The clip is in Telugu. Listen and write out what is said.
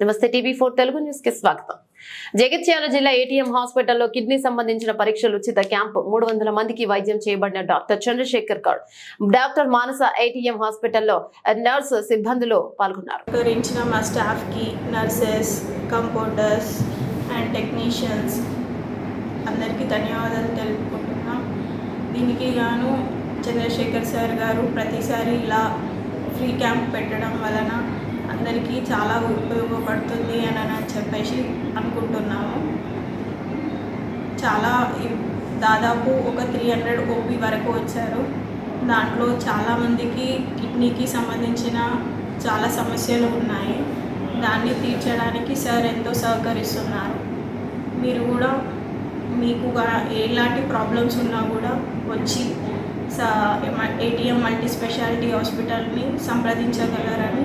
నమస్తే టీవీ ఫోర్ తెలుగు న్యూస్కి స్వాగతం. జగిత్యాల జిల్లా ఏటీఎం హాస్పిటల్లో కిడ్నీ సంబంధించిన పరీక్షలు ఉచిత క్యాంపు. మూడు వందల మందికి వైద్యం చేయబడిన doctor Chandrashekar Goud. Doctor Manasa ATM హాస్పిటల్లో నర్స్ సిబ్బందులు పాల్గొన్నారు. మా స్టాఫ్కి నర్సెస్ కంపౌండర్స్ అండ్ టెక్నీషియన్స్ అందరికీ ధన్యవాదాలు తెలుపుకుంటున్నాం. దీనికి గాను చంద్రశేఖర్ సార్ గారు ప్రతిసారి ఇలా ఫ్రీ క్యాంప్ పెట్టడం వలన అందరికీ చాలా ఉపయోగపడుతుంది అని అని చెప్పేసి అనుకుంటున్నాము. చాలా దాదాపు ఒక త్రీ హండ్రెడ్ ఓపీ వరకు వచ్చారు. దాంట్లో చాలామందికి కిడ్నీకి సంబంధించిన చాలా సమస్యలు ఉన్నాయి. దాన్ని తీర్చడానికి సార్ ఎంతో సహకరిస్తున్నారు. మీరు కూడా మీకు ఎలాంటి ప్రాబ్లమ్స్ ఉన్నా కూడా వచ్చి ఏటీఎం మల్టీ స్పెషాలిటీ హాస్పిటల్ని సంప్రదించగలరని